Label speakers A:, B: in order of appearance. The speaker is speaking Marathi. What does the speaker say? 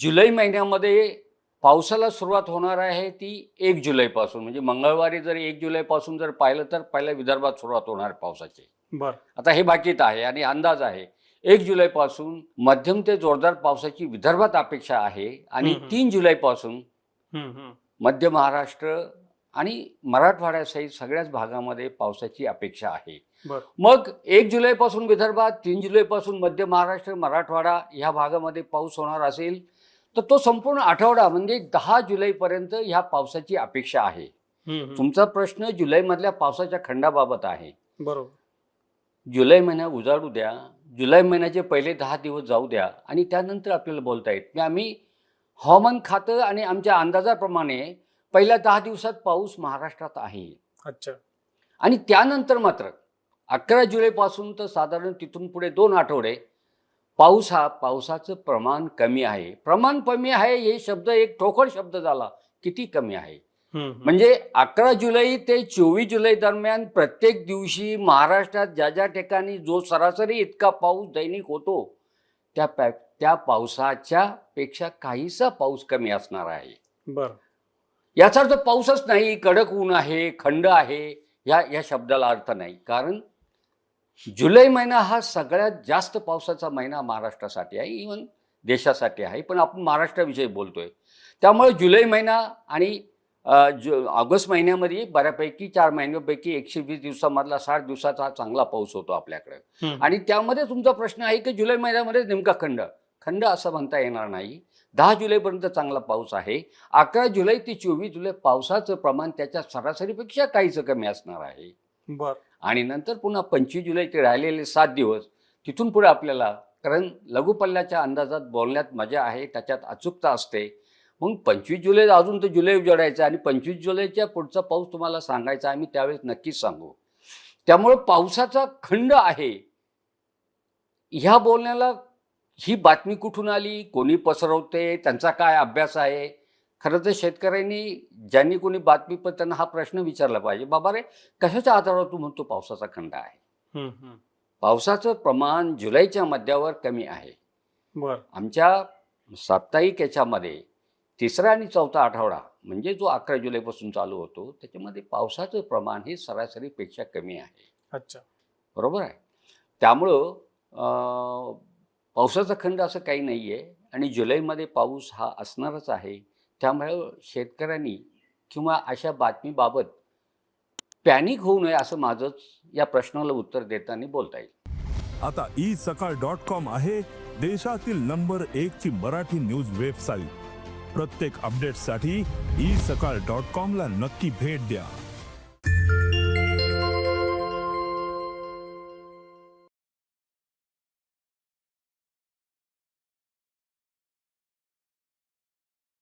A: जुलै महिन्यामध्ये पावसाला सुरुवात होणार आहे ती एक जुलैपासून. म्हणजे मंगळवारी जर एक जुलैपासून जर पाहिलं तर पहिल्या विदर्भात सुरुवात होणार पावसाची.
B: बर.
A: आता हे बाकीत आहे आणि अंदाज आहे. एक जुलैपासून मध्यम ते जोरदार पावसाची विदर्भात अपेक्षा आहे आणि. तीन जुलैपासून. मध्य महाराष्ट्र आणि मराठवाड्यासहित सगळ्याच भागामध्ये पावसाची अपेक्षा आहे. मग एक जुलैपासून विदर्भात तीन जुलैपासून मध्य महाराष्ट्र मराठवाडा ह्या भागामध्ये पाऊस होणार असेल. तर तो संपूर्ण आठवडा म्हणजे दहा जुलैपर्यंत ह्या पावसाची अपेक्षा आहे. तुमचा प्रश्न जुलैमधल्या पावसाच्या खंडाबाबत आहे.
B: बरोबर.
A: जुलै महिना उजाडू द्या जुलै महिन्याचे पहिले दहा दिवस जाऊ द्या आणि त्यानंतर आपल्याला बोलता येत की आम्ही हवामान खातं आणि आमच्या अंदाजाप्रमाणे पहिल्या दहा दिवसात पाऊस महाराष्ट्रात आहे.
B: अच्छा.
A: आणि त्यानंतर मात्र अकरा जुलैपासून तर साधारण तिथून पुढे दोन आठवडे पाऊस हा पावसाचं प्रमाण कमी आहे. प्रमाण कमी आहे हे शब्द एक ठोकळ शब्द झाला. किती कमी आहे. म्हणजे अकरा जुलै ते चोवीस जुलै दरम्यान प्रत्येक दिवशी महाराष्ट्रात ज्या ज्या ठिकाणी जो सरासरी इतका पाऊस दैनिक होतो त्या पॅ त्या पावसाच्या पेक्षा काहीसा पाऊस कमी असणार आहे.
B: बर.
A: याचा अर्थ पाऊसच नाही कडक ऊन आहे खंड आहे या या शब्दाला अर्थ नाही. कारण जुलै महिना हा सगळ्यात जास्त पावसाचा महिना महाराष्ट्रासाठी आहे इवन देशासाठी आहे पण आपण महाराष्ट्राविषयी बोलतोय. त्यामुळे जुलै महिना आणि जु ऑगस्ट महिन्यामध्ये बऱ्यापैकी चार महिन्यापैकी एकशे वीस दिवसामधला साठ दिवसाचा हा चांगला पाऊस होतो आपल्याकडे. आणि त्यामध्ये तुमचा प्रश्न आहे की जुलै महिन्यामध्ये नेमका खंड. खंड असं म्हणता येणार नाही. दहा जुलैपर्यंत चांगला पाऊस आहे. अकरा जुलै ते चोवीस जुलै पावसाचं प्रमाण त्याच्या सरासरीपेक्षा काहीच कमी असणार आहे.
B: बर.
A: आणि नंतर पुन्हा पंचवीस जुलै ते राहिलेले सात दिवस तिथून पुढे आपल्याला कारण लघुपल्ल्याच्या अंदाजात बोलण्यात मजा आहे त्याच्यात अचूकता असते. मग पंचवीस जुलै अजून तर जुलै उजाडायचा आणि पंचवीस जुलैच्या पुढचा पाऊस तुम्हाला सांगायचा आम्ही त्यावेळेस नक्कीच सांगू. त्यामुळे पावसाचा खंड आहे. ह्या बोलण्याला ही बातमी कुठून आली? कोणी पसरवते? त्यांचा काय अभ्यास आहे? खरं तर शेतकऱ्यांनी ज्यांनी कोणी बातमी पण त्यांना हा प्रश्न विचारला पाहिजे बाबा रे कशाच्या आधारावर तू म्हणतो पावसाचा खंड आहे. पावसाचं प्रमाण जुलैच्या मध्यावर कमी आहे. आमच्या साप्ताहिक याच्यामध्ये तिसरा आणि चौथा आठवडा म्हणजे जो अकरा जुलैपासून चालू होतो त्याच्यामध्ये पावसाचं प्रमाण हे सरासरीपेक्षा कमी आहे.
B: अच्छा.
A: बरोबर आहे? त्यामुळं पावसाचा खंड असं काही नाही आहे आणि जुलैमध्ये पाऊस हा असणारच आहे. त्यामुळे शेतकऱ्यांनी किंवा अशा बातमीबाबत पॅनिक होऊ नये असं माझंच या प्रश्नाला उत्तर देताना बोलता येईल.
C: आता ई सकाळ डॉट कॉम आहे देशातील नंबर एक ची मराठी न्यूज वेबसाईट. प्रत्येक अपडेटसाठी ई सकाळ डॉट कॉम ला नक्की भेट द्या.